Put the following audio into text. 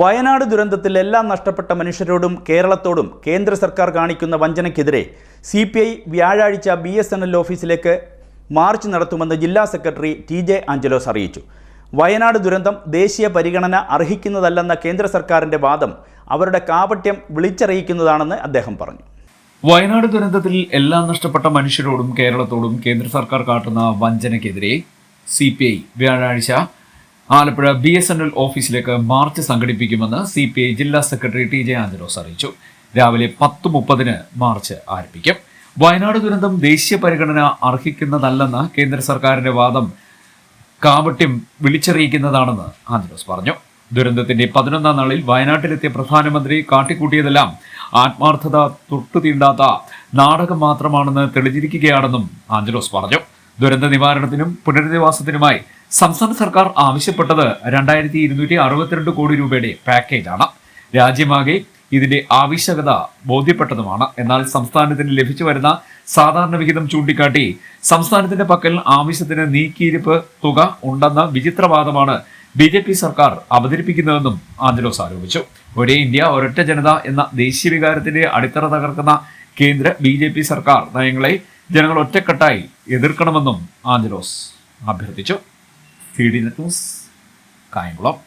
വയനാട് ദുരന്തത്തിൽ എല്ലാം നഷ്ടപ്പെട്ട മനുഷ്യരോടും കേരളത്തോടും കേന്ദ്ര സർക്കാർ കാണിക്കുന്ന വഞ്ചനയ്ക്കെതിരെ സി പി ഐ വ്യാഴാഴ്ച ബി എസ് എൻ എൽ ഓഫീസിലേക്ക് മാർച്ച് നടത്തുമെന്ന് ജില്ലാ സെക്രട്ടറി ടി ജെ ആഞ്ചലോസ് അറിയിച്ചു. വയനാട് ദുരന്തം ദേശീയ പരിഗണന അർഹിക്കുന്നതല്ലെന്ന കേന്ദ്ര സർക്കാരിന്റെ വാദം അവരുടെ കാപട്യം വിളിച്ചറിയിക്കുന്നതാണെന്ന് അദ്ദേഹം പറഞ്ഞു. വയനാട് ദുരന്തത്തിൽ എല്ലാം നഷ്ടപ്പെട്ട മനുഷ്യരോടും കേരളത്തോടും കേന്ദ്ര സർക്കാർ കാട്ടുന്ന വഞ്ചനയ്ക്കെതിരെ സി പി ഐ വ്യാഴാഴ്ച Alappuzha B S N L ഓഫീസിലേക്ക് മാർച്ച് സംഘടിപ്പിക്കുമെന്ന് സി പി ഐ ജില്ലാ സെക്രട്ടറി ടി ജെ ആന്റലോസ് അറിയിച്ചു. രാവിലെ പത്ത് മുപ്പതിന് മാർച്ച് ആരംഭിക്കും. വയനാട് ദുരന്തം ദേശീയ പരിഗണന അർഹിക്കുന്നതല്ലെന്ന കേന്ദ്ര സർക്കാരിന്റെ വാദം കാപട്യം വിളിച്ചറിയിക്കുന്നതാണെന്ന് ആന്റലോസ് പറഞ്ഞു. ദുരന്തത്തിന്റെ പതിനൊന്നാം നാളിൽ വയനാട്ടിലെത്തിയ പ്രധാനമന്ത്രി കാട്ടിക്കൂട്ടിയതെല്ലാം ആത്മാർത്ഥത തൊട്ടുതീണ്ടാത്ത നാടകം മാത്രമാണെന്ന് തെളിഞ്ഞിരിക്കുകയാണെന്നും ആഞ്ചലോസ് പറഞ്ഞു. ദുരന്ത നിവാരണത്തിനും പുനരധിവാസത്തിനുമായി സംസ്ഥാന സർക്കാർ ആവശ്യപ്പെട്ടത് രണ്ടായിരത്തി ഇരുന്നൂറ്റി അറുപത്തിരണ്ട് കോടി രൂപയുടെ പാക്കേജാണ്. രാജ്യമാകെ ഇതിന്റെ ആവശ്യകത ബോധ്യപ്പെട്ടതുമാണ്. എന്നാൽ സംസ്ഥാനത്തിന് ലഭിച്ചു വരുന്ന സാധാരണ വിഹിതം ചൂണ്ടിക്കാട്ടി സംസ്ഥാനത്തിന്റെ പക്കൽ ആവശ്യത്തിന് നീക്കിയിരിപ്പ് തുക ഉണ്ടെന്ന വിചിത്രവാദമാണ് ബി ജെ പി സർക്കാർ അവതരിപ്പിക്കുന്നതെന്നും ആഞ്ചലോസ് ആരോപിച്ചു. ഒരേ ഇന്ത്യ ഒരൊറ്റ ജനത എന്ന ദേശീയ വികാരത്തിന്റെ അടിത്തറ തകർക്കുന്ന കേന്ദ്ര ബി സർക്കാർ നയങ്ങളെ ജനങ്ങൾ ഒറ്റക്കെട്ടായി എതിർക്കണമെന്നും ആഞ്ചലോസ് അഭ്യർത്ഥിച്ചു. C news Kayamkulam.